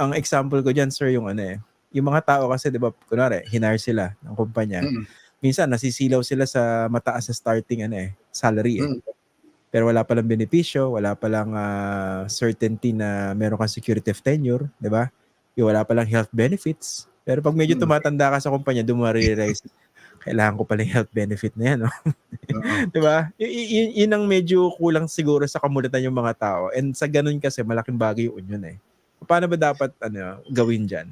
ang example ko diyan sir yung ano eh, yung mga tao kasi 'di ba, kunwari hinire sila ng kumpanya. Mm. Minsan nasisilaw sila sa mataas na starting ano eh, salary eh. Mm. Pero wala palang benepisyo, wala palang ah, certainty na meron kang security of tenure, 'di ba? Yung wala palang health benefits. Pero pag medyo Mm. tumatanda ka sa kumpanya, doon realize kailangan ko pala yung health benefit na yan, no? Oo. 'Di ba? Y- y- yun ang medyo kulang siguro sa kamulatan yung mga tao. And sa ganun kasi malaking bagay yung union eh. Paano ba dapat ano gawin diyan?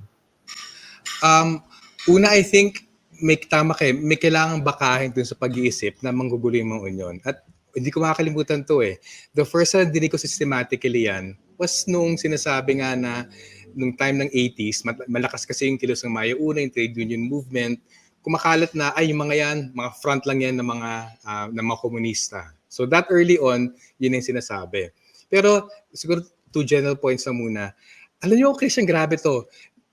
Um, una, I think, may tama kayo, may kailangang bakahin dun sa pag-iisip na manggugulo yung mga union. At hindi ko makakalimutan to eh. The first na dinig ko systematically yan was nung sinasabi nga na nung time ng 80s, mat- malakas kasi yung kilos ng Maya Una, yung trade union movement, kumakalat na, ay, yung mga yan, mga front lang yan ng mga, ah, ng mga komunista. So that early on, yun yung sinasabi. Pero siguro two general points na muna. Alam niyo, Christian, grabe to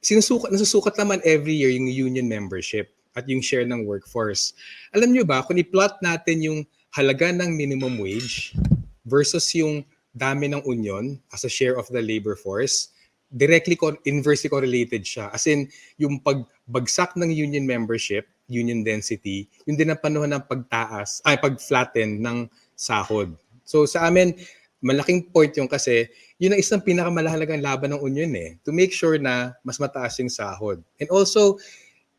sinusukat, nasusukat naman every year yung union membership at yung share ng workforce. Alam nyo ba, kung i-plot natin yung halaga ng minimum wage versus yung dami ng union as a share of the labor force, directly, inversely correlated siya. As in, yung pagbagsak ng union membership, union density, yun din ang panahon ng pagtaas, ay pag-flatten ng sahod. So sa amin, malaking point yung kasi yun ang isang pinakamalahalang laban ng union eh. To make sure na mas mataas yung sahod. And also,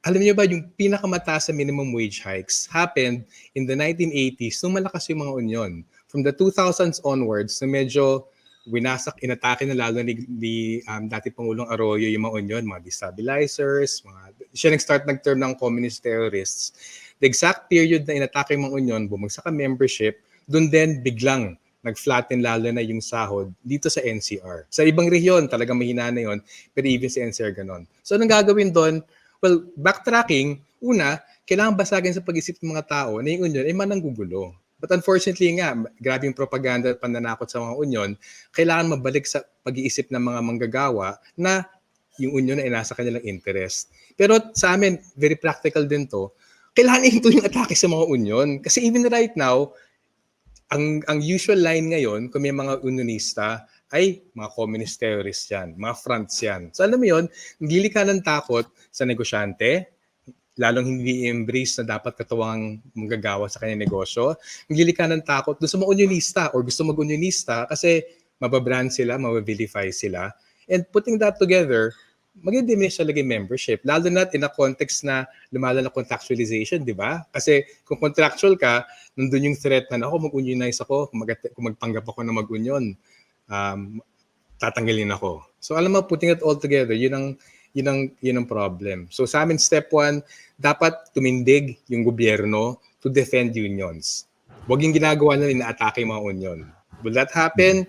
alam niyo ba, yung pinakamataas sa minimum wage hikes happened in the 1980s nung malakas yung mga union. From the 2000s onwards, na medyo winasak, inatake na lalo ni, ni um, dati Pangulong Arroyo yung mga union, mga destabilizers, mga, siya nag-start nag-term ng communist terrorists. The exact period na inatake yung mga union, bumagsak ang membership, doon din biglang nag-flatten lalo na yung sahod dito sa NCR. Sa ibang rehiyon, talagang mahina na yon pero even sa NCR ganon. So anong gagawin doon? Well, backtracking, una, kailangan basagin sa pag-isip ng mga tao na yung union ay mananggugulo. But unfortunately nga, grabe yung propaganda at pananakot sa mga union, kailangan mabalik sa pag-iisip ng mga manggagawa na yung union ay nasa kanilang interest. Pero sa amin, very practical din to, kailangan ito yung atake sa mga union. Kasi even right now, ang ang usual line ngayon, kung may mga unionista, ay mga communist terrorists yan, mga fronts yan. So alam mo yun, hindi ka ng takot sa negosyante, lalong hindi embrace na dapat katuwang manggagawa sa kanyang negosyo. Hindi ka ng takot doon sa mga unionista or gusto mag-unionista kasi mababrand sila, mababilify sila. And putting that together, mag-diminish talaga yung membership. Lalo na in a context na lumala na contractualization, di ba? Kasi kung contractual ka, nandun yung threat na ako mag-unionize ako, kung, mag- kung magpanggap ako na mag-union, um, tatanggalin ako. So alam mo, putting it all together, yun ang, yun ang, yun ang problem. So sa amin, step one, dapat tumindig yung gobyerno to defend unions. Huwag yung ginagawa na inaatake yung mga union. Will that happen?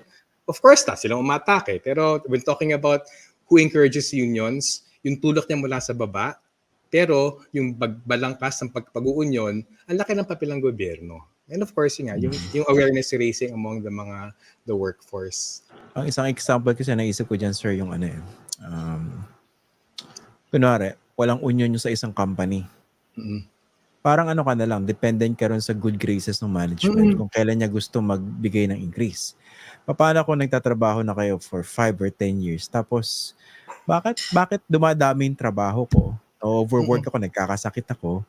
Of course, na silang umatake. Pero when talking about who encourages unions, yung tulak niya mula sa baba, pero yung pagbalangkas ng pagpag-uunyon, ang laki ng papel ng gobyerno. And of course, yun nga, yung, yung awareness raising among the mga the workforce. Ang isang example kasi naisip ko diyan sir yung ano eh. Um, kunwari, walang union yung sa isang company. Mm. Parang ano ka na lang, dependent ka ron sa good graces ng management Mm. kung kailan niya gusto magbigay ng increase. Paano kung nagtatrabaho na kayo for 5 or 10 years tapos bakit bakit dumadami yung trabaho ko? Overwork ako, nagkakasakit ako.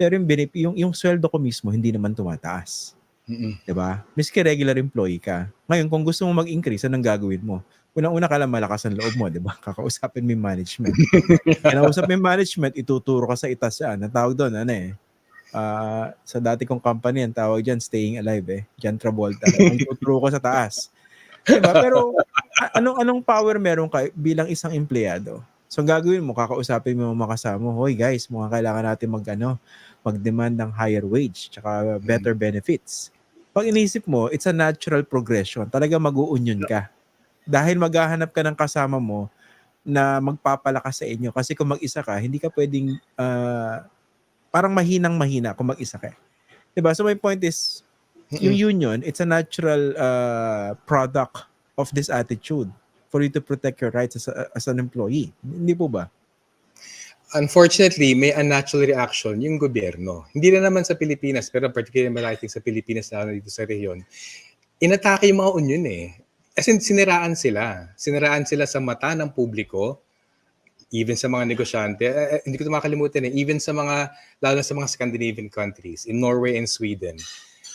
Pero yung, benef- yung, yung sweldo ko mismo hindi naman tumataas. Mm-mm. 'di ba? Miski regular employee ka. Ngayon, kung gusto mo mag-increase, anong gagawin mo? Unang-una ka lang malakas ang loob mo, 'di ba? Kakausapin mo yung management. Kinausap mo yung management, ituturo ka sa itaas yan. Ang tawag doon, ano eh, ah, sa dati kong company, ang tawag dyan, staying alive eh. John Travolta. Ang tuturo ko sa taas. Diba? Pero anong anong power meron ka bilang isang empleyado? So ang gagawin mo, kakausapin mo yung mga kasama mo, hoy guys, mukhang kailangan natin mag, ano, mag-demand ng higher wage, tsaka better benefits. Pag inisip mo, it's a natural progression. Talaga mag-uunion ka. Dahil maghahanap ka ng kasama mo na magpapalakas sa inyo. Kasi kung mag-isa ka, hindi ka pwedeng ah, parang mahinang mahina kung mag-isa ka. 'Di ba? So my point is, yung union, it's a natural uh, product of this attitude for you to protect your rights as, a- as an employee. Hindi po ba? Unfortunately, may unnatural reaction yung gobyerno. Hindi na naman sa Pilipinas, pero particularly malaking sa Pilipinas, lalo dito sa rehiyon, inatake yung mga union eh. Kasi siniraan sila. Siniraan sila sa mata ng publiko, even sa mga negosyante. Eh, eh, hindi ko ito makalimutan eh. Even sa mga, lalo sa mga Scandinavian countries, in Norway and Sweden.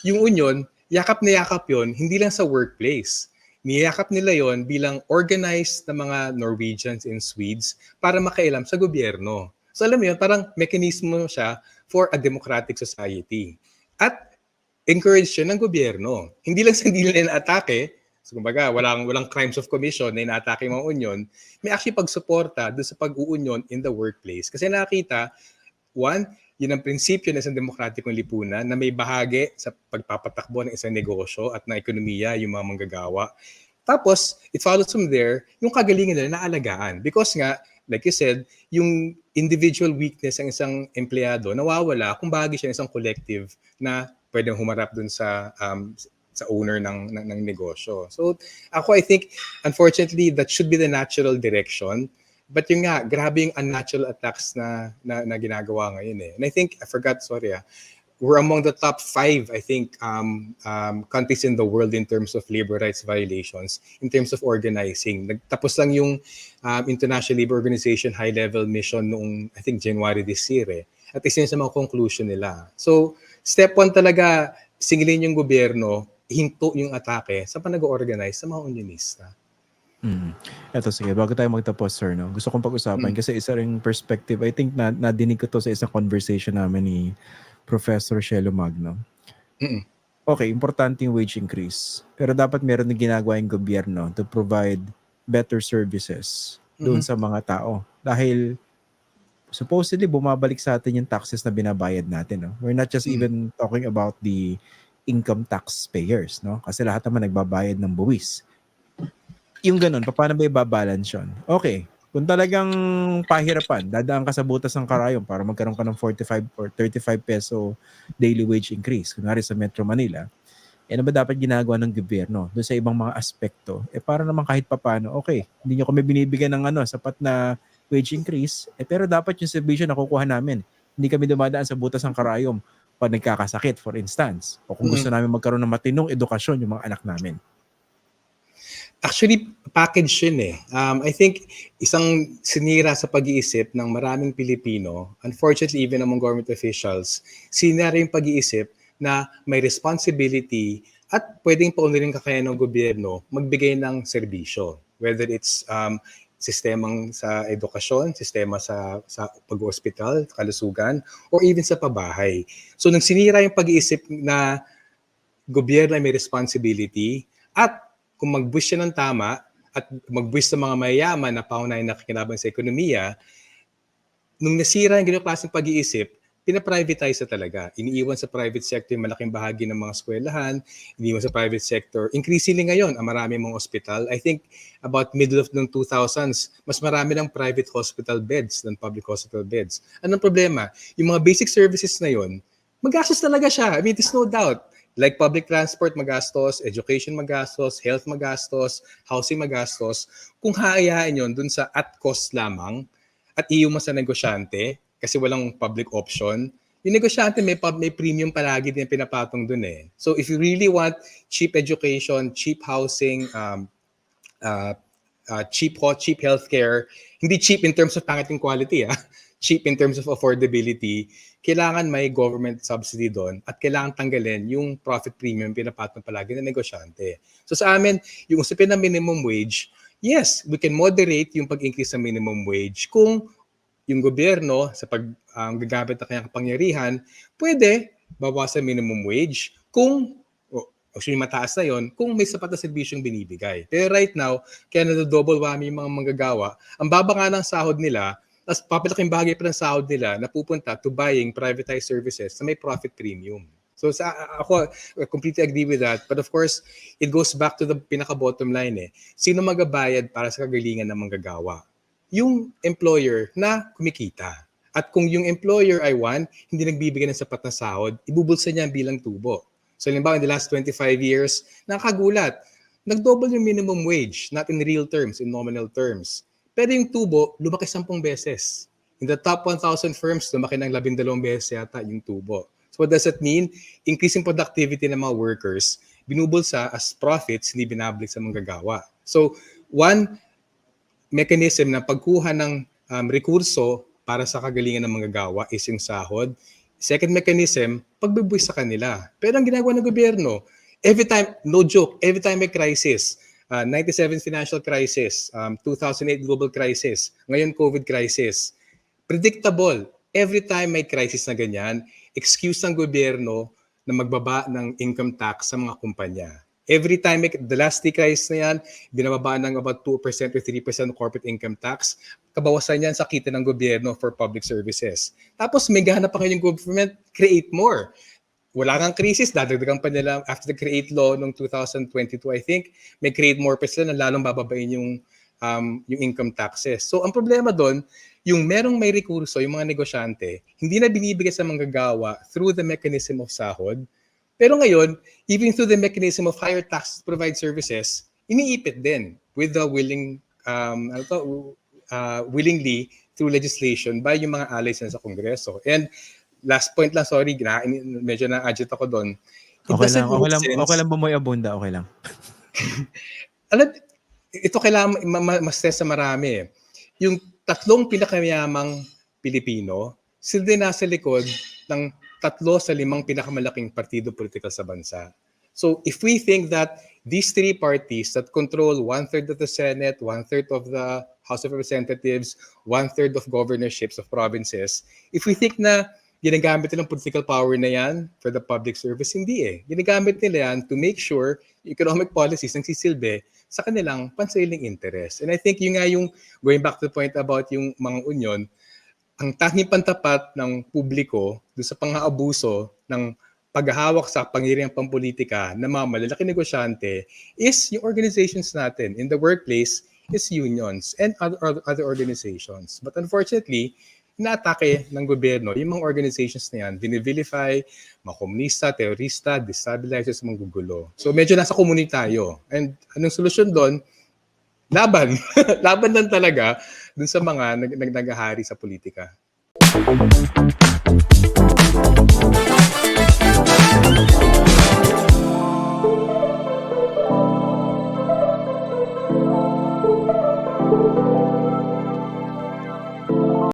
Yung union, yakap na yakap yon hindi lang sa workplace. Niyakap nila yon bilang organized na mga Norwegians and Swedes para makailam sa gobyerno. So alam mo yun, parang mekanismo siya for a democratic society. At encourage siya ng gobyerno. Hindi lang sa hindi nila atake, so kumbaga walang, walang crimes of commission na inaatake mga union, may actually pagsuporta doon sa pag-uunion in the workplace. Kasi nakita, one, yun ang prinsipyo ng isang demokratikong lipunan na may bahagi sa pagpapatakbo ng isang negosyo at ng ekonomiya yung mga manggagawa. Tapos, it follows from there, yung kagalingan nila naalagaan. Because nga, like you said, yung individual weakness ng isang empleyado nawawala kung bahagi siya ng isang collective na pwedeng humarap dun sa um, sa owner ng, ng ng negosyo. So ako I think unfortunately that should be the natural direction. But yung nga, grabe yung unnatural attacks na, na, na ginagawa ngayon eh. And I think, I forgot, sorry ah, we're among the top five, I think, um, um, countries in the world in terms of labor rights violations, in terms of organizing. Nagtapos lang yung um, International Labor Organization high-level mission noong, I think, January this year eh. At isa yun sa mga conclusion nila. So, step one talaga, singilin yung gobyerno, hinto yung atake sa panag-organize sa mga unionista. Mm. Eto sige, bago tayo magtapos sir, no? gusto kong pag-usapan Mm. kasi isa ring perspective, I think na nadinig ko to sa isang conversation namin ni Professor Shelo Magno. Mm-mm. Okay, importante yung wage increase. Pero dapat meron din ginagawa yung gobyerno to provide better services doon Mhm. sa mga tao. Dahil supposedly bumabalik sa atin yung taxes na binabayad natin. No? We're not just Mm. even talking about the income taxpayers. No? Kasi lahat naman nagbabayad ng buwis. Yung ganun, paano ba i-balance yun? Okay, kung talagang pahirapan, dadaan ka sa butas ng karayom para magkaroon ka ng 45 or 35 peso daily wage increase, kunwari sa Metro Manila, eh ano ba dapat ginagawa ng gobyerno doon sa ibang mga aspekto? Eh para naman kahit papano, okay, hindi nyo kami binibigyan ng ano, sapat na wage increase, eh pero dapat yung servisyo na kukuha namin. Hindi kami dumadaan sa butas ng karayom pag nagkakasakit, for instance. O kung gusto namin magkaroon ng matinong edukasyon yung mga anak namin. Actually, package yun eh. Um, I think isang sinira sa pag-iisip ng maraming Pilipino, unfortunately even among government officials, sinira yung pag-iisip na may responsibility at pwedeng paunlarin kakayahan ng gobyerno magbigay ng serbisyo. Whether it's um, sistemang sa edukasyon, sistema sa, sa pag-hospital, kalusugan, or even sa pabahay. So nang sinira yung pag-iisip na gobyerno ay may responsibility at kung mag-buwis siya ng tama at mag-buwis sa mga mayayaman na paunahin na nakikinabang sa ekonomiya, nung nasira yung ganyung klaseng pag-iisip, pinaprivatize na talaga. Iniiwan sa private sector yung malaking bahagi ng mga eskwelahan, iniiwan sa private sector. Increasingly ngayon, ang marami mga hospital. I think about middle of ng 2000s, mas marami ng private hospital beds than public hospital beds. Anong problema? Yung mga basic services na yon, magastos talaga siya. I mean, there's no doubt. Like public transport magastos, education magastos, health magastos, housing magastos. Kung haayaan yon dun sa at cost lamang at mo sa negosyante kasi walang public option, yung negosyante may, may premium palagi din pinapatong dun eh. So if you really want cheap education, cheap housing, um, uh, uh, cheap ho- cheap healthcare, hindi cheap in terms of pangit yung quality ah, cheap in terms of affordability, kailangan may government subsidy doon at kailangan tanggalin yung profit premium pinapatong palagi ng negosyante. So sa amin, yung usapin ng minimum wage, yes, we can moderate yung pag-increase ng minimum wage kung yung gobyerno sa pag um, gagamit ng kanyang kapangyarihan, pwede bawasan minimum wage kung o actually mataas na yon kung may sapat na serbisyong binibigay. Pero right now, kaya na-double whammy yung mga manggagawa, ang baba nga ng sahod nila, tapos papalaking bagay pa ng sahod nila na pupunta to buying privatized services na may profit premium. So sa ako I completely agree with that. But of course, it goes back to the pinaka bottom line eh. Sino magabayad para sa kagalingan ng manggagawa? Yung employer na kumikita. At kung yung employer ay one, hindi nagbibigay ng sapat na sahod, ibubulsa niya bilang tubo. So halimbawa in the last 25 years, nakagulat, nag-double yung minimum wage, not in real terms, in nominal terms. Pero yung tubo, lumaki 10 beses. In the top 1,000 firms, lumaki ng 12 beses yata yung tubo. So what does that mean? Increasing productivity ng mga workers binubulsa as profits, hindi binabalik sa manggagawa. So, one mechanism ng pagkuha ng um, rekurso para sa kagalingan ng manggagawa is yung sahod. Second mechanism, pagbibuwis sa kanila. Pero ang ginagawa ng gobyerno, every time, no joke, every time may crisis, uh, 97 financial crisis, um, 2008 global crisis, ngayon COVID crisis, predictable. Every time may crisis na ganyan, excuse ng gobyerno na magbaba ng income tax sa mga kumpanya. Every time, the last crisis na yan, binababa ng about 2% or 3% corporate income tax. Kabawasan yan sa kita ng gobyerno for public services. Tapos may gana pa kayong government, create more. Wala kang krisis, dadagdagan pa nila after the create law noong 2022, I think, may create more pa sila na lalong bababain yung, um, yung income taxes. So ang problema doon, yung merong may rekurso, yung mga negosyante, hindi na binibigay sa manggagawa through the mechanism of sahod. Pero ngayon, even through the mechanism of higher taxes to provide services, iniipit din with the willing, um, ano to, uh, willingly through legislation by yung mga allies na sa Kongreso. And last point lang, sorry, na, medyo na-agit ako doon. Okay lang, okay lang, sense- okay lang bumoy abunda, okay lang. alam, ito kailangan ma- ma- ma-stress sa marami. eh. Yung tatlong pinakamiyamang Pilipino, sila din nasa likod ng tatlo sa limang pinakamalaking partido political sa bansa. So if we think that these three parties that control one-third of the Senate, one-third of the House of Representatives, one-third of governorships of provinces, if we think na ginagamit nilang political power na yan for the public service, hindi eh. Ginagamit nila yan to make sure economic policies nagsisilbi sa kanilang pansariling interest. And I think yun nga yung, going back to the point about yung mga union, ang tanging pantapat ng publiko doon sa pang-aabuso ng paghahawak sa pangyariang pampolitika ng mga malalaking negosyante is yung organizations natin in the workplace is unions and other, other- organizations. But unfortunately, inaatake ng gobyerno yung mga organizations na yan, binivilify, mga komunista, terorista, destabilizers, manggugulo. So medyo nasa komunity tayo. And anong solusyon doon? Laban. Laban lang talaga dun sa mga nag, nag, naghahari sa politika.